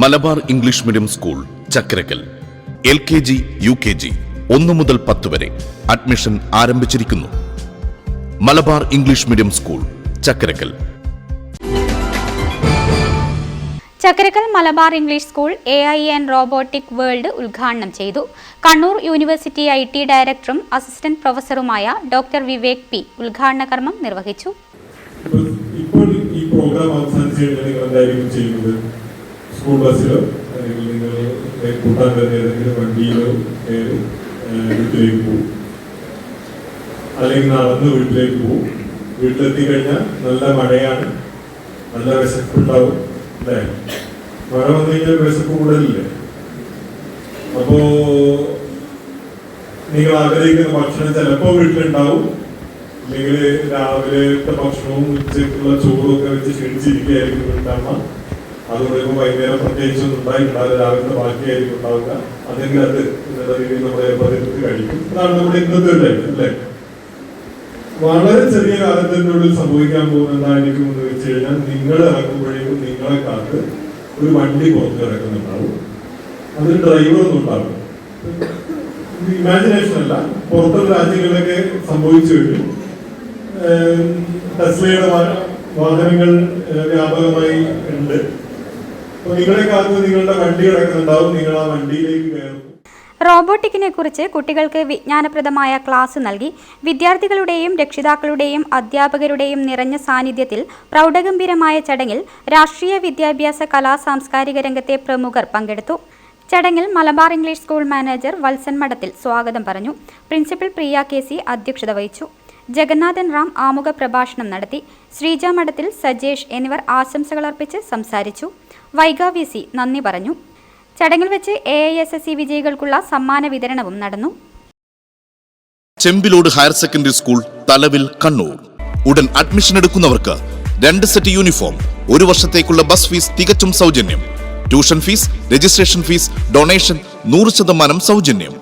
Malabar English medium school Chakkarakkal L K G U K G ഒന്നു മുതൽ പത്ത് വരെ അഡ്മിഷൻ ആരംഭിച്ചിരിക്കുന്നു. Malabar English medium school Chakkarakkal Chakkarakkal Malabar English school A I N robotic world ഉദ്ഘാടനം ചെയ്തു. Kannur university I T ഡയറക്ടറും assistant പ്രൊഫസറുമായ doctor Vivek P ഉദ്ഘാടന കർമ്മം നിർവഹിച്ചു. ഇപ്പോൾ ഇപ്പോൾ ഈ പ്രോഗ്രാം അവസാനിച്ച് കഴിഞ്ഞാൽ നിങ്ങൾ എന്തായിരിക്കും ചെയ്യുന്നത്? സ്കൂൾ ബസ്സിലോ അല്ലെങ്കിൽ നിങ്ങൾ കൂട്ടാൻ തന്നെ ഏതെങ്കിലും വണ്ടിയിലോ കയറി വീട്ടിലേക്ക് പോകും. അല്ലെങ്കിൽ നടന്ന് വീട്ടിലേക്ക് പോകും. വീട്ടിലെത്തി കഴിഞ്ഞാൽ നല്ല മഴയാണ് നല്ല വിശപ്പുണ്ടാവും അല്ലേ? മഴ വന്നു കഴിഞ്ഞാൽ വിശപ്പ് കൂടുതലില്ലേ? അപ്പോ നിങ്ങൾ ആഗ്രഹിക്കുന്ന ഭക്ഷണം ചിലപ്പോ വീട്ടിലുണ്ടാവും. അല്ലെങ്കിൽ രാവിലത്തെ ഭക്ഷണവും ഉച്ചയ്ക്കുള്ള ചോറും ഒക്കെ വെച്ച് ക്ഷണിച്ചിരിക്കുകയായിരിക്കും വീട്ടമ്മ. അതുകൊണ്ട് പറയുമ്പോൾ വൈകുന്നേരം പ്രത്യേകിച്ച് ഒന്നും ഉണ്ടായിട്ടുണ്ടാവില്ല രാവിലത്തെ ബാക്കിയായിരിക്കും ഉണ്ടാവുക. അല്ലെങ്കിൽ അത് നല്ല രീതിയിൽ നമ്മുടെ ഏർപ്പെടുത്തി കഴിക്കും. അതാണ് നമ്മുടെ ഇന്നത്തെ ഒരു ലൈഫ് അല്ലേ? വളരെ ചെറിയ കാലത്തിനുള്ളിൽ സംഭവിക്കാൻ പോകുന്ന എന്തായിരിക്കും എന്ന് വെച്ച് കഴിഞ്ഞാൽ നിങ്ങൾ ഇറക്കുമ്പോഴേക്കും നിങ്ങളെ കാത്ത് ഒരു വണ്ടി പുറത്ത് കിടക്കുന്നുണ്ടാവും. അതിന് ഡ്രൈവറൊന്നും ഉണ്ടാവും ഇമാജിനേഷൻ അല്ല. പുറത്തുള്ള രാജ്യങ്ങളിലൊക്കെ സംഭവിച്ചു കഴിഞ്ഞു. ടെസ്ലയുടെ വാഹനങ്ങൾ വ്യാപകമായി ഉണ്ട്. നിങ്ങളുടെ നിങ്ങൾ ആ വണ്ടിയിലേക്ക് കയറും. റോബോട്ടിക്കിനെ കുറിച്ച് കുട്ടികൾക്ക് വിജ്ഞാനപ്രദമായ ക്ലാസ് നൽകി വിദ്യാർത്ഥികളുടെയും രക്ഷിതാക്കളുടെയും അധ്യാപകരുടെയും നിറഞ്ഞ സാന്നിധ്യത്തിൽ പ്രൗഢഗംഭീരമായ ചടങ്ങിൽ രാഷ്ട്രീയ വിദ്യാഭ്യാസ കലാ സാംസ്കാരിക രംഗത്തെ പ്രമുഖർ പങ്കെടുത്തു. ചടങ്ങിൽ Malabar English school manager Valsan Madathil സ്വാഗതം പറഞ്ഞു. പ്രിൻസിപ്പൽ പ്രിയ കെ സി അധ്യക്ഷത വഹിച്ചു. ജഗന്നാഥൻ റാം ആമുഖ പ്രഭാഷണം നടത്തി ശ്രീജ മഠത്തിൽ സജേഷ് എന്നിവർ ആശംസകളർപ്പിച്ച് സംസാരിച്ചു. വൈഗ വി സി നന്ദി പറഞ്ഞു. ചടങ്ങിൽ വെച്ച് A I S S C വിജയികൾക്കുള്ള സമ്മാന വിതരണവും നടന്നു. Chembilode higher secondary school Thalavil Kannur. ഉടൻ അഡ്മിഷൻ എടുക്കുന്നവർക്ക് രണ്ട് സെറ്റ് യൂണിഫോം ഒരു വർഷത്തേക്കുള്ള ബസ് ഫീസ് തികച്ചും സൗജന്യം. Tuition fees registration fees donation നൂറ് ശതമാനം സൗജന്യം.